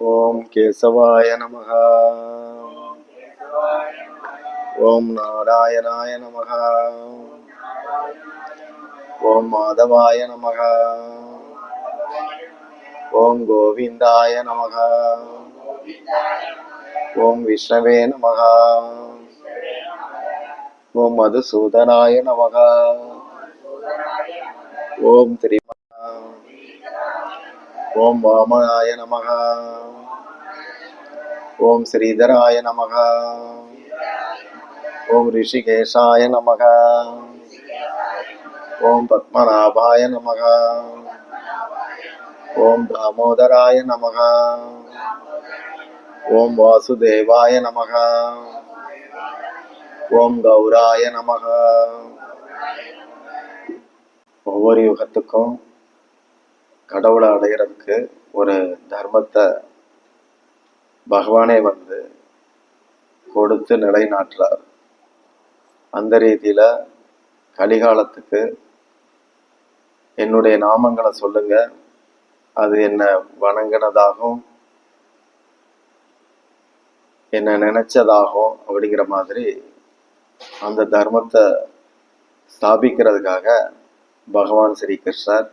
ஓம் கேசவாய நமகா ஓம் நாராயணாய நமகா ஓம் மாதவாய நமகா ஓம் கோவிந்தாய நமகா ஓம் விஷ்ணவே நமகா ஓம் மதுசூதனாய நமகா ஓம் திரிமா ஓம் வாமனாய நமக. ஓம் ஸ்ரீதராய நமக. ஓம் ரிஷிகேஷாய நமக. ஓம் பத்மநாபாய நமக. ஓம் தாமோதராய நமக. ஓம் வாசுதேவாய நமக. ஓம் கௌராய நமக. ஒவ்வொரு யுகத்துக்கும் கடவுளை அடையிறதுக்கு ஒரு தர்மத்தை பகவானே வந்து கொடுத்து நிலைநாட்டுறார். அந்த ரீதியில் கலிகாலத்துக்கு என்னுடைய நாமங்களை சொல்லுங்க. அது என்னை வணங்கினதாகவும் என்னை நினைச்சதாகும் அப்படிங்கிற மாதிரி அந்த தர்மத்தை ஸ்தாபிக்கிறதுக்காக பகவான் ஸ்ரீ கிருஷ்ணர்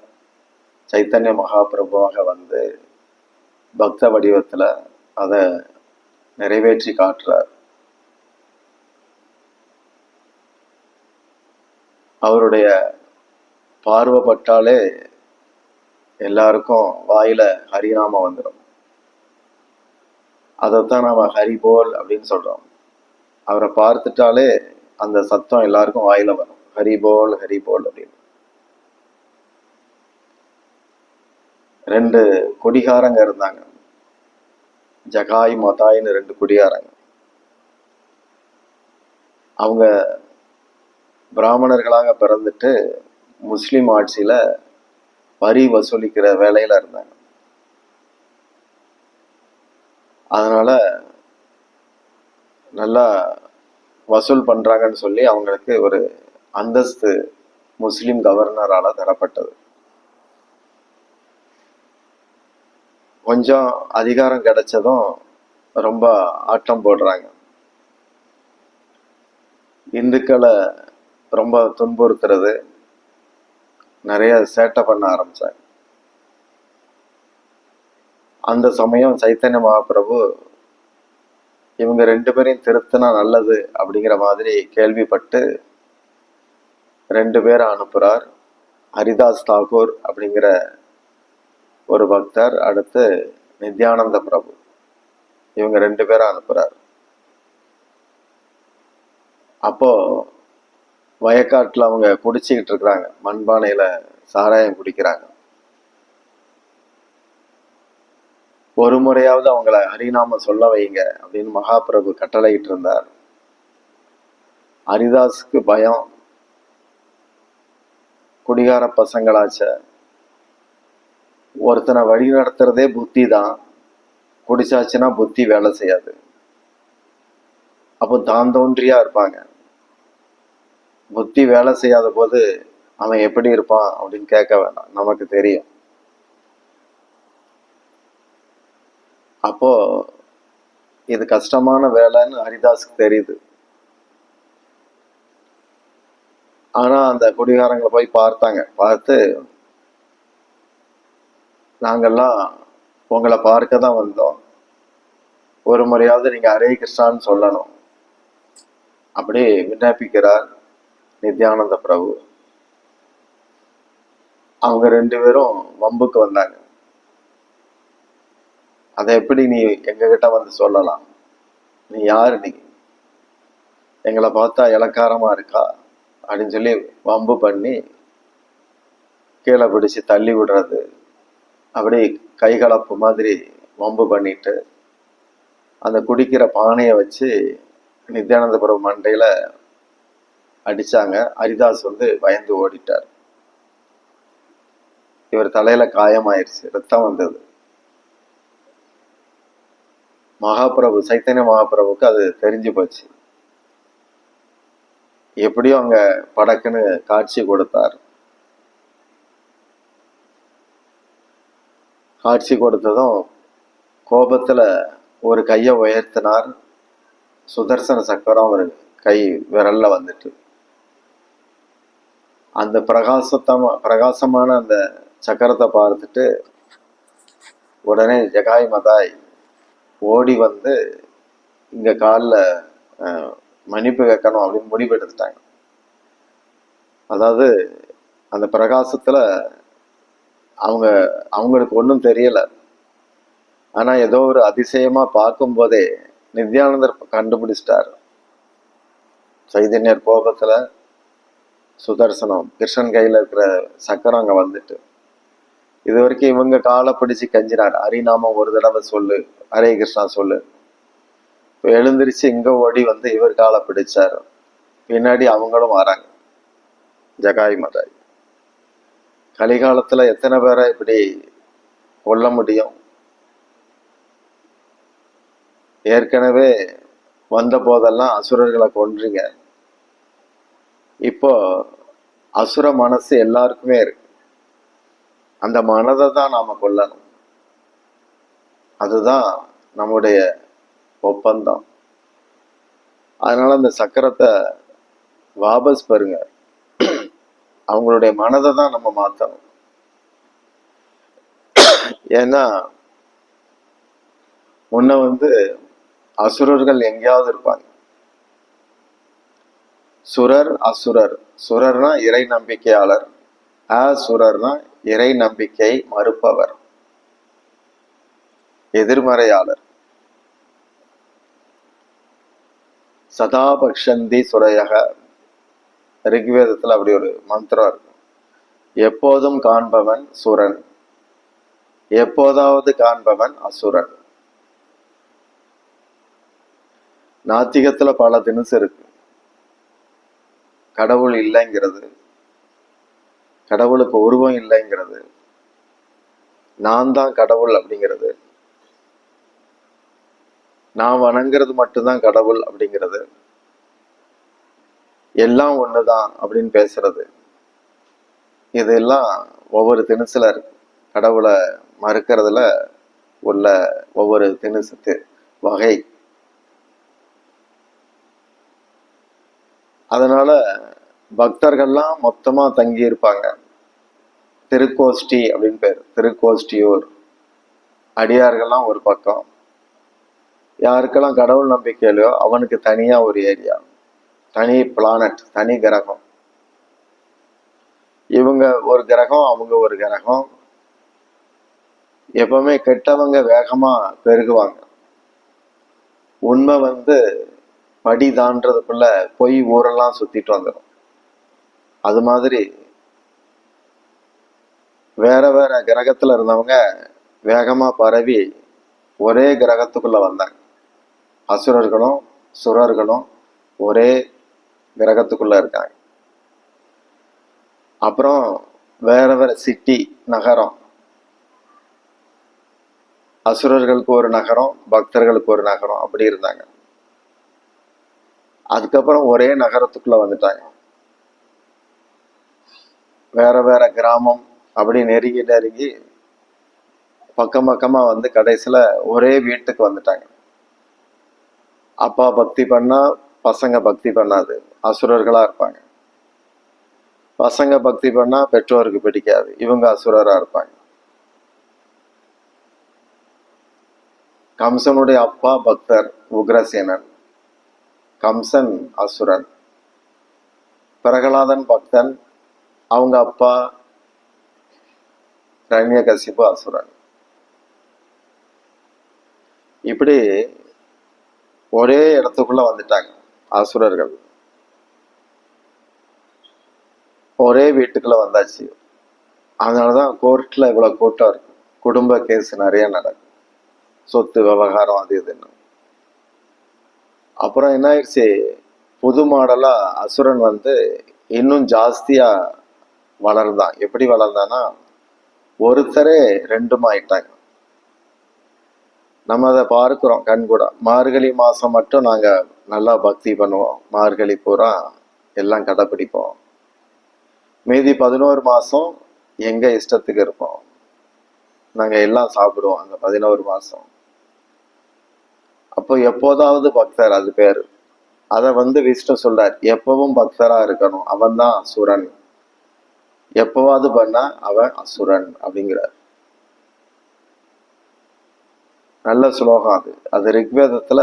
சைத்தன்ய மகாபிரபுவாக வந்து பக்த வடிவத்துல அதை நிறைவேற்றி காட்டுறார். அவருடைய பார்வைப்பட்டாலே எல்லாருக்கும் வாயில ஹரிநாமம் வந்துடும் அதைத்தான் நாம ஹரிபோல் அப்படின்னு சொல்றோம். அவரை பார்த்துட்டாலே அந்த சத்தம் எல்லாருக்கும் வாயில வரும். ஹரிபோல் ஹரிபோல் அப்படின்னு. ரெண்டு கொடிகாரங்க இருந்தாங்க. ஜகாய் மதாயின்னு ரெண்டு கொடிகாரங்க. அவங்க பிராமணர்களாக பிறந்துட்டு முஸ்லீம் ஆட்சியில் வரி வசூலிக்கிற வேலையில் இருந்தாங்க. அதனால் நல்லா வசூல் பண்ணுறாங்கன்னு சொல்லி அவங்களுக்கு ஒரு அந்தஸ்து முஸ்லீம் கவர்னரால் தரப்பட்டது. கொஞ்சம் அதிகாரம் கிடைச்சதும் ரொம்ப ஆட்டம் போடுறாங்க. இந்துக்களை ரொம்ப துன்புறுத்துறது நிறைய சேட்டை பண்ண ஆரம்பிச்சாங்க. அந்த சமயம் சைத்தன்ய மகாபிரபு இவங்க ரெண்டு பேரையும் திருத்தினா நல்லது அப்படிங்கிற மாதிரி கேள்விப்பட்டு ரெண்டு பேரை அனுப்புகிறார் ஹரிதாஸ் தாகூர் அப்படிங்கிற ஒரு பக்தர் அடுத்து நித்யானந்த பிரபு. இவங்க ரெண்டு பேரும் அனுப்புறார். அப்போ வயக்காட்டுல அவங்க குடிச்சிக்கிட்டு இருக்கிறாங்க. மண்பானையில சாராயம் குடிக்கிறாங்க. ஒரு முறையாவது அவங்கள ஹரிநாம சொல்ல வைங்க அப்படின்னு மகாபிரபு கட்டளையிட்டு இருந்தார். ஹரிதாஸுக்கு பயம். குடிகார பசங்களாச்ச. ஒருத்தனை வழி நடத்துறதே புத்தி தான் குடிச்சாச்சுன்னா புத்தி வேலை செய்யாது. அப்போ தான் தோன்றியா இருப்பாங்க. புத்தி வேலை செய்யாத போது அவன் எப்படி இருப்பான் அப்படின்னு கேட்க வேண்டாம் நமக்கு தெரியும். அப்போ இது கஷ்டமான வேலைன்னு ஹரிதாஸுக்கு தெரியுது. ஆனா அந்த குடிகாரங்களை போய் பார்த்தாங்க. பார்த்து நாங்கெல்லாம் உங்களை பார்க்க தான் வந்தோம். ஒரு முறையாவது நீங்க ஹரே கிருஷ்ணான்னு சொல்லணும். அப்படி விண்ணப்பிக்கிறார் நித்யானந்த பிரபு. அவங்க ரெண்டு பேரும் வம்புக்கு வந்தாங்க. அதை எப்படி நீ எங்ககிட்ட வந்து சொல்லலாம்? நீ யாரு நீ? எங்களை பார்த்தா இலக்காரமாக இருக்கா? அப்படின்னு சொல்லி வம்பு பண்ணி கீழே பிடிச்சு தள்ளி விடுறது. அப்படி கைகலப்பு மாதிரி வம்பு பண்ணிட்டு அந்த குடிக்கிற பானையை வச்சு நித்தியானந்தபுரம் மண்டையில் மண்டையில அடிச்சாங்க. ஹரிதாஸ் வந்து பயந்து ஓடிட்டார். இவர் தலையில காயமாயிருச்சு. ரத்தம் வந்தது. மகாபிரபு சைத்தன்ய மகாபிரபுக்கு அது தெரிஞ்சு போச்சு. எப்படியும் அங்க படக்குன்னு காட்சி கொடுத்தார். காட்சி கொடுத்ததும் கோபத்தில் ஒரு கையை உயர்த்தினார். சுதர்சன சக்கரம் ஒரு கை விரலில் வந்துட்டு. அந்த பிரகாசத்தமா பிரகாசமான அந்த சக்கரத்தை பார்த்துட்டு உடனே ஜகாய் மதாய் ஓடி வந்து இங்கே காலில் மன்னிப்பு கேட்கணும் அப்படின்னு முடிவு எடுத்துட்டாங்க. அதாவது அந்த பிரகாசத்தில் அவங்க அவங்களுக்கு ஒன்றும் தெரியல. ஆனா ஏதோ ஒரு அதிசயமா பார்க்கும்போதே நித்யானந்தர் கண்டுபிடிச்சிட்டார். சைதன்யர் கோபத்துல சுதர்சனம் கிருஷ்ணன் கையில இருக்கிற சக்கரம் அங்கே வந்துட்டு. இது வரைக்கும் இவங்க காலை பிடிச்சு கஞ்சினார். ஹரிநாமம் ஒரு தடவை சொல்லு ஹரே கிருஷ்ணா சொல்லு. இப்போ எழுந்திரிச்சு இங்க ஓடி வந்து இவர் காலை பிடிச்சார். பின்னாடி அவங்களும் வராங்க. ஜகாய் மதாய் கலிகாலத்தில் எத்தனை பேரை இப்படி கொல்ல முடியும்? ஏற்கனவே வந்த போதெல்லாம் அசுரர்களை கொன்றீங்க. இப்போ அசுர மனசு எல்லாருக்குமே இருக்கு. அந்த மனதை தான் நாம கொல்லணும். அதுதான் நம்முடைய ஒப்பந்தம். அதனால அந்த சக்கரத்தை வாபஸ் பெறுங்க. அவங்களுடைய மனதை தான் நம்ம மாத்தணும். ஏன்னா முன்ன வந்து அசுரர்கள் எங்கேயாவது இருப்பாங்க. சுரர் அசுரர். சுரர்னா இறை நம்பிக்கையாளர். அசுரர்னா இறை நம்பிக்கை மறுப்பவர். எதிர்மறையாளர். சதாபக்ஷந்தி சுரையக. ரிக்வேதத்தில் அப்படி ஒரு மந்திரம் இருக்கும். எப்போதும் காண்பவன் சுரன். எப்போதாவது காண்பவன் அசுரன். நாத்திகத்துல பல தினசு இருக்கு. கடவுள் இல்லைங்கிறது. கடவுளுக்கு உருவம் இல்லைங்கிறது. நான் தான் கடவுள் அப்படிங்கிறது. நான் வணங்குறது மட்டும்தான் கடவுள் அப்படிங்கிறது. எல்லாம் ஒண்ணுதான் அப்படின்னு பேசுறது. இதெல்லாம் ஒவ்வொரு திணுசுல இருக்கு. கடவுளை மறுக்கிறதுல உள்ள ஒவ்வொரு திணுசத்து வகை. அதனால பக்தர்கள்லாம் மொத்தமா தங்கி இருப்பாங்க. திருக்கோஷ்டி அப்படின்னு பேர். திருக்கோஷ்டியூர். அடியார்கள்லாம் ஒரு பக்கம். யாருக்கெல்லாம் கடவுள் நம்பிக்கை இல்லையோ அவனுக்கு தனியா ஒரு ஏரியா. தனி பிளானட் தனி கிரகம். இவங்க ஒரு கிரகம் அவங்க ஒரு கிரகம். எப்பவுமே கெட்டவங்க வேகமா பெருகுவாங்க. உண்மை வந்து படி தாண்டதுக்குள்ள பொய் ஊரெல்லாம் சுத்திட்டு வந்துடும் அது மாதிரி வேற வேற கிரகத்துல இருந்தவங்க வேகமா பரவி ஒரே கிரகத்துக்குள்ள வந்தாங்க. அசுரர்களும் சுரர்களும் ஒரே கிரகத்துக்குள்ள இருக்காங்க. அப்புறம் வேற வேற சிட்டி நகரம். அசுரர்களுக்கு ஒரு நகரம் பக்தர்களுக்கு ஒரு நகரம் அப்படி இருந்தாங்க. அதுக்கப்புறம் ஒரே நகரத்துக்குள்ள வந்துட்டாங்க. வேற வேற கிராமம் அப்படி நெருங்கி நெருங்கி பக்கம் பக்கமா வந்து கடைசியில ஒரே வீட்டுக்கு வந்துட்டாங்க. அப்பா பக்தி பண்ணா பசங்க பக்தி பண்ணாது. அசுரர்களா இருப்பாங்க. பசங்க பக்தி பண்ணா பெற்றோருக்கு பிடிக்காது. இவங்க அசுரரா இருப்பாங்க. கம்சனுடைய அப்பா பக்தர் உக்ரசேனன் கம்சன் அசுரன். பிரகலாதன் பக்தன். அவங்க அப்பா ரண்யகசிபு அசுரன். இப்படி ஒரே இடத்துக்குள்ள வந்துட்டாங்க. அசுரர்கள். ஒரே வீட்டுக்குள்ள வந்தாச்சு. அதனாலதான் கோர்ட்ல இவ்வளவு கூட்டம் இருக்கு. குடும்ப கேஸ் நிறைய நடக்கும். சொத்து விவகாரம் அது இதுன்னு அப்புறம் என்ன ஆயிடுச்சு? புது மாடலா அசுரன் வந்து இன்னும் ஜாஸ்தியா வளர்ந்தான். எப்படி வளர்ந்தான்னா ஒருத்தரே ரெண்டும் ஆயிட்டாங்க. நம்ம அதை பார்க்குறோம் கண் கூட. மார்கழி மாதம் மட்டும் நாங்கள் நல்லா பக்தி பண்ணுவோம். மார்கழி பூரா எல்லாம் கடைப்பிடிப்போம் மீதி பதினோரு மாதம் எங்கள் இஷ்டத்துக்கு இருப்போம். நாங்கள் எல்லாம் சாப்பிடுவோம் அந்த பதினோரு மாதம் அப்போ எப்போதாவது பக்தர் அது பேர். அதை வந்து விஷ்ணு சொல்றார் எப்பவும் பக்தராக இருக்கணும். அவன் தான் அசுரன். எப்பவாவது பண்ணா அவன் அசுரன் அப்படிங்கிறார். நல்ல ஸ்லோகம் அது. அது ரிக்வேதத்துல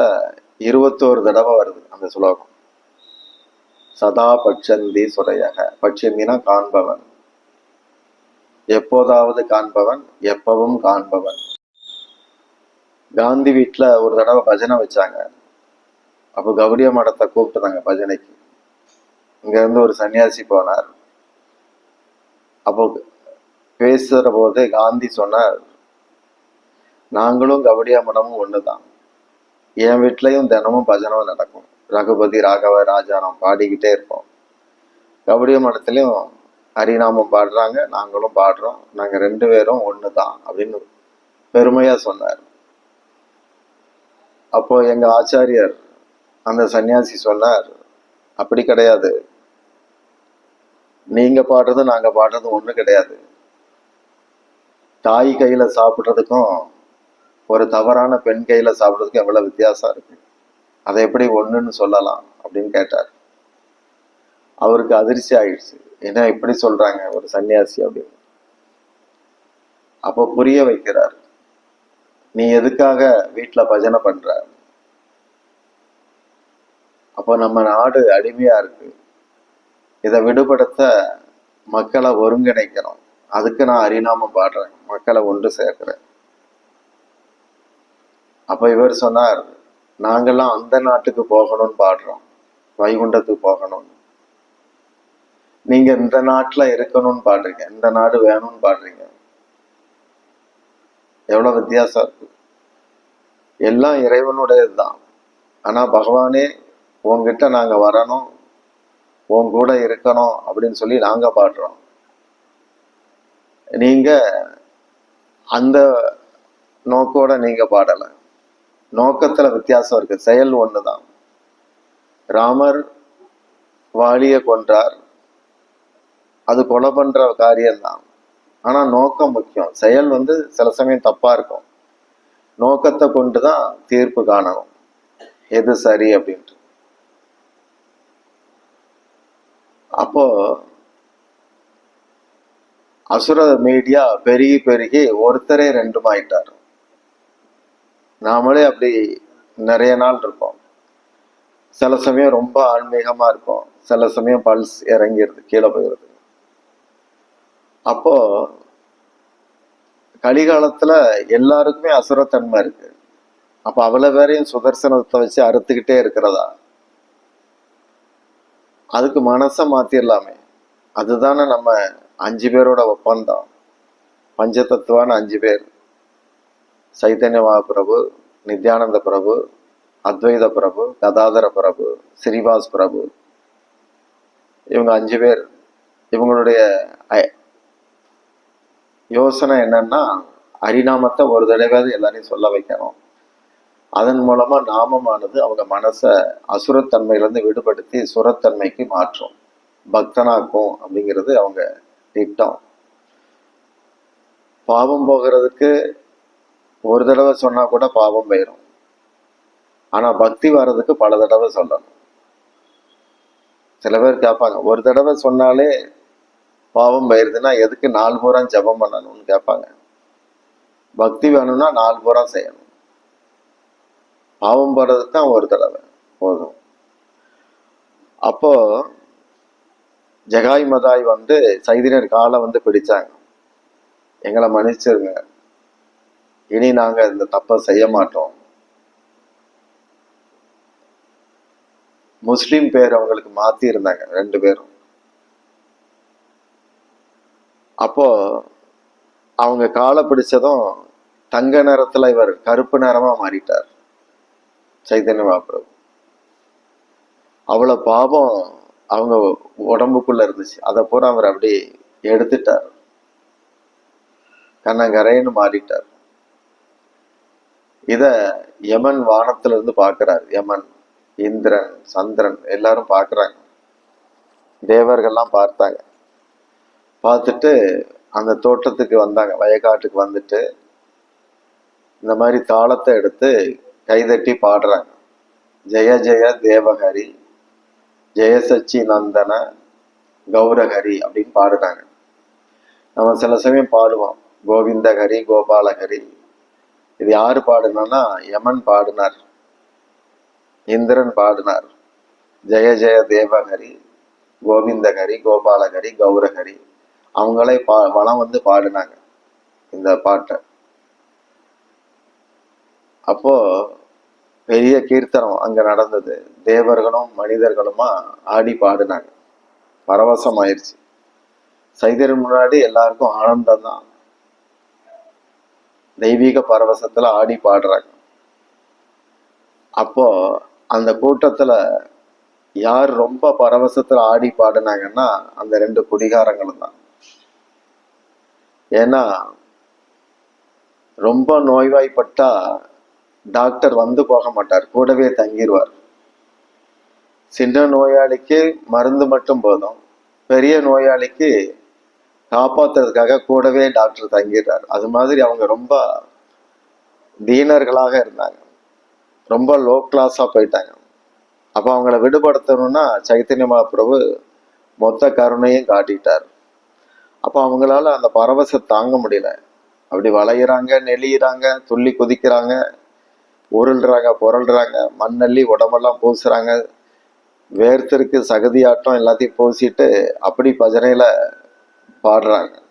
இருபத்தோரு தடவை வருது அந்த ஸ்லோகம் சதா பட்சந்தி சுரையக. பட்சந்தினா காண்பவன். எப்போதாவது காண்பவன் எப்பவும் காண்பவன். காந்தி வீட்டுல ஒரு தடவை பஜனை வச்சாங்க. அப்போ கௌரிய மடத்தை கூப்பிட்டுதாங்க பஜனைக்கு. இங்க இருந்து ஒரு சன்னியாசி போனார். அப்போ பேசுற போதே காந்தி சொன்னார் நாங்களும் கபடியா மடமும் ஒண்ணுதான். என் வீட்லயும் தினமும் பஜனம் நடக்கும். ரகுபதி ராகவ ராஜாராம் பாடிக்கிட்டே இருப்போம். கபடிய மடத்துலயும் ஹரிநாமம் பாடுறாங்க. நாங்களும் பாடுறோம். நாங்க ரெண்டு பேரும் ஒண்ணுதான் அப்படின்னு பெருமையா சொன்னார். அப்போ எங்க ஆச்சாரியர் அந்த சன்னியாசி சொன்னார் அப்படி கிடையாது. நீங்க பாடுறது நாங்க பாடுறது ஒண்ணு கிடையாது. தாய் கையில சாப்பிட்றதுக்கும் ஒரு தவறான பெண் கையில சாப்பிட்றதுக்கு எவ்வளவு வித்தியாசம் இருக்கு? அதை எப்படி ஒண்ணுன்னு சொல்லலாம் அப்படின்னு கேட்டார். அவருக்கு அதிர்ச்சி ஆயிடுச்சு. ஏன்னா இப்படி சொல்றாங்க ஒரு சன்னியாசி அப்படின்னு. அப்போ புரிய வைக்கிறார். நீ எதுக்காக வீட்டுல பஜனை பண்ற? அப்போ நம்ம நாடு அடிமையா இருக்கு. இதை விடுபடுத்த மக்களை ஒருங்கிணைக்கிறோம் அதுக்கு நான் அரிநாமம் பாடுறேன். மக்களை ஒன்று சேர்க்கிறேன். அப்ப இவர் சொன்னார் நாங்கெல்லாம் அந்த நாட்டுக்கு போகணும்னு பாடுறோம். வைகுண்டத்துக்கு போகணும்னு. நீங்க இந்த நாட்டுல இருக்கணும்னு பாடுறீங்க. இந்த நாடு வேணும்னு பாடுறீங்க. எவ்வளவு வித்தியாசம் இருக்கு. எல்லாம் இறைவனுடையதுதான். ஆனா பகவானே உன்கிட்ட நாங்க வரணும். உன் கூட இருக்கணும். அப்படின்னு சொல்லி நாங்க பாடுறோம். நீங்க அந்த நோக்கோட நீங்க பாடலை. நோக்கத்துல வித்தியாசம் இருக்கு. செயல் ஒண்ணுதான். ராமர் வாலிய கொன்றார். அது கொலை பண்ற காரியம்தான். ஆனா நோக்கம் முக்கியம். செயல் வந்து சில சமயம் தப்பா இருக்கும். நோக்கத்தை கொண்டு தான் தீர்ப்பு காணணும். எது சரி அப்படின்ட்டு. அப்போ அசுர மீடியா பெருகி பெருகி ஒருத்தரே ரெண்டும் ஆயிட்டார் நாமளே அப்படி நிறைய நாள் இருப்போம். சில சமயம் ரொம்ப ஆன்மீகமா இருக்கும். சில சமயம் பல்ஸ் இறங்கிடுது கீழே போயிடுது. அப்போ கலிகாலத்தில் எல்லாருக்குமே அசுரத்தன்மை இருக்கு. அப்போ அவ்வளவு பேரையும் சுதர்சனத்தை வச்சு அறுத்துக்கிட்டே இருக்கிறதா? அதுக்கு மனசை மாத்திரலாமே. அதுதானே நம்ம அஞ்சு பேரோட ஒப்பந்தம். பஞ்சதத்துவான அஞ்சு பேர். சைத்தன்ய மகாபிரபு நித்யானந்த பிரபு அத்வைத பிரபு கதாதர பிரபு ஸ்ரீவாஸ் பிரபு. இவங்க அஞ்சு பேர். இவங்களுடைய யோசனை என்னன்னா அரிநாமத்தை ஒரு தடவையாவது எல்லாரையும் சொல்ல வைக்கணும். அதன் மூலமா நாமமானது அவங்க மனசை அசுரத்தன்மையிலேருந்து விடுபடுத்தி சுரத்தன்மைக்கு மாற்றும். பக்தனாக்கும் அப்படிங்கிறது அவங்க திட்டம். பாவம் போகிறதுக்கு ஒரு தடவை சொன்னால் கூட பாவம் போயிடும் ஆனால் பக்தி வர்றதுக்கு பல தடவை சொல்லணும். சில பேர் கேட்பாங்க ஒரு தடவை சொன்னாலே பாவம் போயிருதுன்னா எதுக்கு நாலு பூரம் ஜெபம் பண்ணணும்னு கேட்பாங்க. பக்தி வேணும்னா நாலு பூரம் செய்யணும். பாவம் போறதுக்கு தான் ஒரு தடவை போதும். அப்போ ஜகாய் மதாய் வந்து சைதினர் காலை வந்து பிடிச்சாங்க. எங்களை மன்னிச்சிருங்க. இனி நாங்க இந்த தப்பை செய்ய மாட்டோம். முஸ்லீம் பேர் அவங்களுக்கு மாத்தி இருந்தாங்க ரெண்டு பேரும். அப்போ அவங்க காலை பிடிச்சதும் தங்க நேரத்துல இவர் கருப்பு நேரமா மாறிட்டார் சைதன்ய மகாபிரபு. அவ்வளவு பாவம் அவங்க உடம்புக்குள்ள இருந்துச்சு. அதை பூரா அவர் அப்படியே எடுத்துட்டார். கண்ணங்கரைன்னு மாறிட்டார். இதை யமன் வானத்துல இருந்து யமன் இந்திரன் சந்திரன் எல்லாரும் பார்க்குறாங்க. தேவர்கள்லாம் பார்த்தாங்க. பார்த்துட்டு அந்த தோட்டத்துக்கு வந்தாங்க. வயக்காட்டுக்கு வந்துட்டு இந்த மாதிரி தாளத்தை எடுத்து கைதட்டி பாடுறாங்க. ஜெய ஜெய தேவஹரி ஜெயசச்சி நந்தன கௌரஹரி அப்படின்னு பாடுறாங்க. நம்ம சில சமயம் பாடுவோம். கோவிந்தஹரி கோபாலஹரி இது யாரு பாடுனா யமன் பாடினார். இந்திரன் பாடினார். ஜெய ஜெய தேவஹரி கோவிந்தஹரி கோபாலஹரி கௌரஹரி அவங்களே பா வளம் வந்து பாடினாங்க இந்த பாட்டை. அப்போ பெரிய கீர்த்தனம் அங்க நடந்தது. தேவர்களும் மனிதர்களுமா ஆடி பாடினாங்க. பரவசம் ஆயிடுச்சு சைதர் முன்னாடி எல்லாருக்கும் ஆனந்தம் தான் தெய்வீக பரவசத்துல ஆடி பாடுறாங்க. அப்போ அந்த கூட்டத்துல யார் ரொம்ப பரவசத்துல ஆடி பாடினாங்கன்னா அந்த ரெண்டு குடிகாரங்களும் தான். ஏன்னா ரொம்ப நோய்வாய்ப்பட்டா டாக்டர் வந்து போக மாட்டார் கூடவே தங்கிடுவார் சின்ன நோயாளிக்கு மருந்து மட்டும் போதும் பெரிய நோயாளிக்கு காப்பாத்துறதுக்காக கூடவே டாக்டர் தங்கிடுறாரு அது மாதிரி அவங்க ரொம்ப தீனர்களாக இருந்தாங்க. ரொம்ப லோ கிளாஸாக போயிட்டாங்க. அப்போ அவங்கள விடுபடுத்தணும்னா சைத்தன்ய மகாபிரபு மொத்த கருணையும் காட்டிட்டார். அப்போ அவங்களால அந்த பரவசை தாங்க முடியல. அப்படி வளையிறாங்க நெளியிறாங்க துள்ளி குதிக்கிறாங்க உருள்றாங்க புரள்றாங்க மண்ணள்ளி உடம்பெல்லாம் பூசுறாங்க வேர்த்திருக்கு சகதியாட்டம் எல்லாத்தையும் பூசிட்டு அப்படி பஜனையில பாடுறாங்க.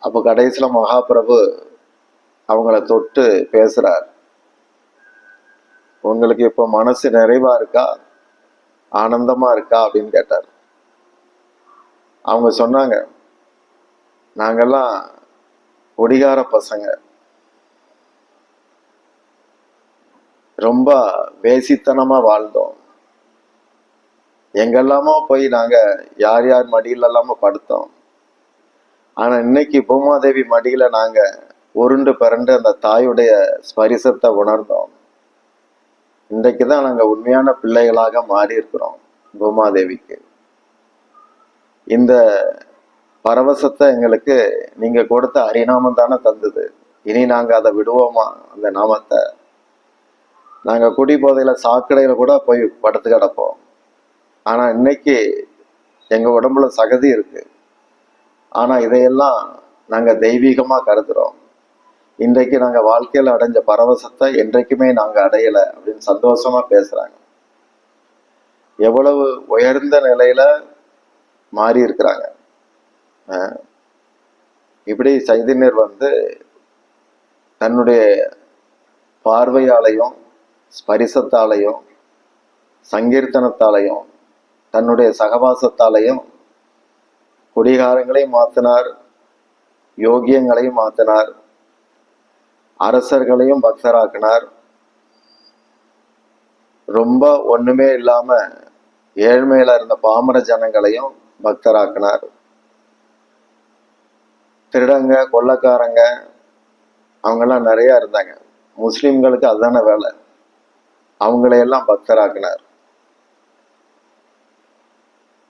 அப்போ கடைசியில மகாபிரபு அவங்கள தொட்டு பேசுகிறார் உங்களுக்கு இப்போ மனசு நிறைவா இருக்கா? ஆனந்தமா இருக்கா? அப்படின்னு கேட்டார். அவங்க சொன்னாங்க நாங்கெல்லாம் ஒடிகார பசங்க. ரொம்ப வேசித்தனமாக வாழ்ந்தோம். எங்கெல்லாமோ போய் நாங்கள் யார் யார் மடியில் எல்லாமோ படுத்தோம். ஆனால் இன்னைக்கு பூமாதேவி மடியில நாங்கள் உருண்டு பிறண்டு அந்த தாயுடைய ஸ்பரிசத்தை உணர்ந்தோம். இன்றைக்கு தான் நாங்கள் உண்மையான பிள்ளைகளாக மாறி இருக்கிறோம் பூமாதேவிக்கு. இந்த பரவசத்தை எங்களுக்கு நீங்கள் கொடுத்த அரிநாமம் தானே தந்தது. இனி நாங்கள் அதை விடுவோமா? அந்த நாமத்தை. நாங்கள் குடி போதையில் சாக்கடையில் கூட போய் படுத்து கிடப்போம். ஆனால் இன்னைக்கு எங்கள் உடம்புல சகதி இருக்குது ஆனால் இதையெல்லாம் நாங்கள் தெய்வீகமாக கருதுகிறோம் இன்றைக்கு நாங்கள் வாழ்க்கையில் அடைஞ்ச பரவசத்தை என்றைக்குமே நாங்கள் அடையலை அப்படின்னு சந்தோஷமா பேசுகிறாங்க எவ்வளவு உயர்ந்த நிலையில் மாறி இருக்கிறாங்க. இப்படி சைதன்யர் வந்து தன்னுடைய பார்வையாலையும் ஸ்பரிசத்தாலையும் சங்கீர்த்தனத்தாலையும் தன்னுடைய சகவாசத்தாலையும் குடிகாரங்களையும் மாத்தினார் யோகியங்களையும் மாத்தினார் அரசர்களையும் பக்தராக்கினார். ரொம்ப ஒண்ணுமே இல்லாம ஏழ்மையில இருந்த பாமர ஜனங்களையும் பக்தராக்கினார். திருடங்க கொள்ளக்காரங்க அவங்கெல்லாம் நிறைய இருந்தாங்க. முஸ்லிம்களுக்கு அதுதானே வேலை. அவங்களையெல்லாம் பக்தராக்கினார்.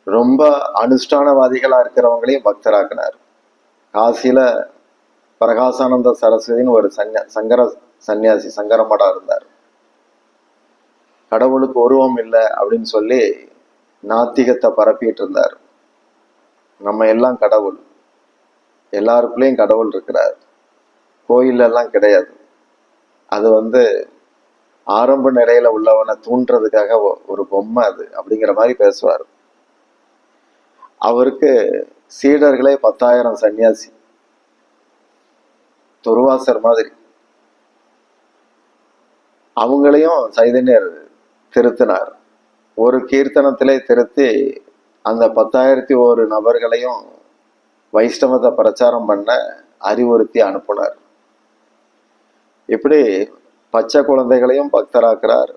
ரொம்ப அனுஷ்டானவாதிகளா இருக்கிறவங்களையும் பக்தராக்கினார். காசியில் பிரகாசானந்த சரஸ்வதினு ஒரு சன்யா சங்கர சன்னியாசி சங்கரமடா இருந்தார். கடவுளுக்கு உருவம் இல்லை அப்படின்னு சொல்லி நாத்திகத்தை பரப்பிட்டு இருந்தார் நம்ம எல்லாம் கடவுள். எல்லாருக்குள்ளேயும் கடவுள் இருக்கிறார். கோயிலெல்லாம் கிடையாது. அது வந்து ஆரம்ப நிலையில உள்ளவனை தூண்டுறதுக்காக ஒ- ஒரு பொம்மை அது அப்படிங்கிற மாதிரி பேசுவார். அவருக்கு சீடர்களே பத்தாயிரம் சன்னியாசி. துருவாசர் மாதிரி. அவங்களையும் சைதன்யர் திருத்தினார். ஒரு கீர்த்தனத்திலே திருத்தி அந்த பத்தாயிரத்தி ஒரு நபர்களையும் வைஷ்ணவத்தை பிரச்சாரம் பண்ண அறிவுறுத்தி அனுப்புனார். இப்படி பச்சை குழந்தைகளையும் பக்தராக்கிறார்.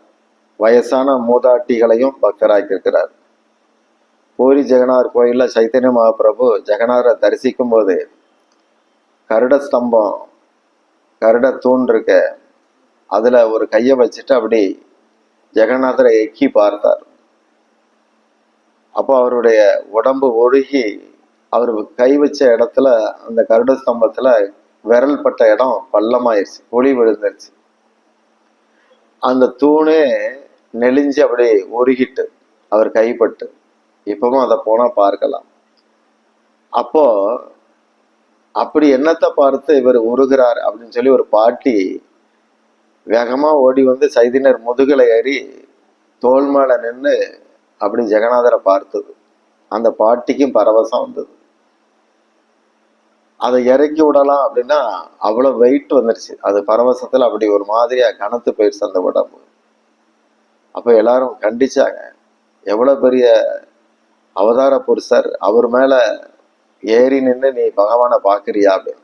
வயசான மூதாட்டிகளையும் பக்தராக்கியிருக்கிறார். பூரி ஜெகநாதர் கோயில்ல சைத்தன்ய மகாபிரபு ஜெகநாதரை தரிசிக்கும் போது கருட ஸ்தம்பம் கருட தூண் இருக்க. அதுல ஒரு கையை வச்சுட்டு அப்படி ஜெகநாதரை எக்கி பார்த்தார். அப்போ அவருடைய உடம்பு ஒழுகி அவர் கை வச்ச இடத்துல அந்த கருட ஸ்தம்பத்துல விரல் பட்ட இடம் பள்ளமாயிருச்சு குழி விழுந்துருச்சு. அந்த தூணே நெளிஞ்சு அப்படியே உருகிட்டு அவர் கைப்பட்டு இப்பவும் அதை போனா பார்க்கலாம். அப்போ அப்படி என்னத்தை பார்த்து இவர் உருகிறார் அப்படின்னு சொல்லி ஒரு பாட்டி வேகமா ஓடி வந்து சைதினர் முதுகலை ஏறி தோல் மேல நின்று அப்படி ஜெகநாதரை பார்த்தது. அந்த பாட்டிக்கும் பரவசம் வந்தது. அதை இறக்கி விடலாம் அப்படின்னா அவ்வளவு வெயிட் வந்துருச்சு. அது பரவசத்துல அப்படி ஒரு மாதிரியா கனத்து போயிடுச்சு அந்த உடம்பு. அப்போ எல்லாரும் கண்டிச்சாங்க. எவ்வளவு பெரிய அவதார புருஷர் அவர் மேலே ஏறி நின்று நீ பகவானை பார்க்குறியா? அப்படின்னு.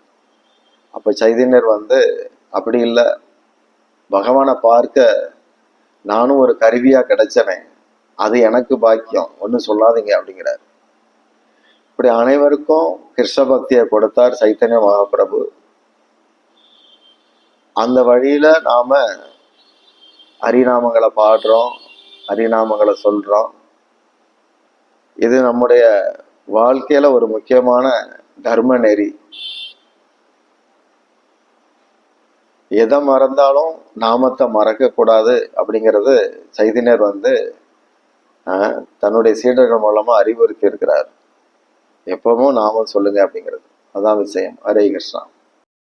அப்போ சைதன்யர் வந்து அப்படி இல்லை. பகவானை பார்க்க நானும் ஒரு கருவியாக கிடைச்சனே அது எனக்கு பாக்கியம். ஒன்றும் சொல்லாதீங்க அப்படிங்கிறார். இப்படி அனைவருக்கும் கிருஷ்ண பக்தியை கொடுத்தார் சைத்தன்ய மகாபிரபு. அந்த வழியில் நாம் ஹரிநாமங்களை பாடுறோம் ஹரிநாமங்களை சொல்கிறோம் இது நம்முடைய வாழ்க்கையில ஒரு முக்கியமான தர்ம நெறி. எதை மறந்தாலும் நாமத்தை மறக்க கூடாது அப்படிங்கிறது சைதினர் வந்து ஆஹ், தன்னுடைய சீடர்கள் மூலமா அறிவுறுத்தி இருக்கிறார். எப்பவும் நாமம் சொல்லுங்க அப்படிங்கிறது. அதான் விஷயம். ஹரே கிருஷ்ணா.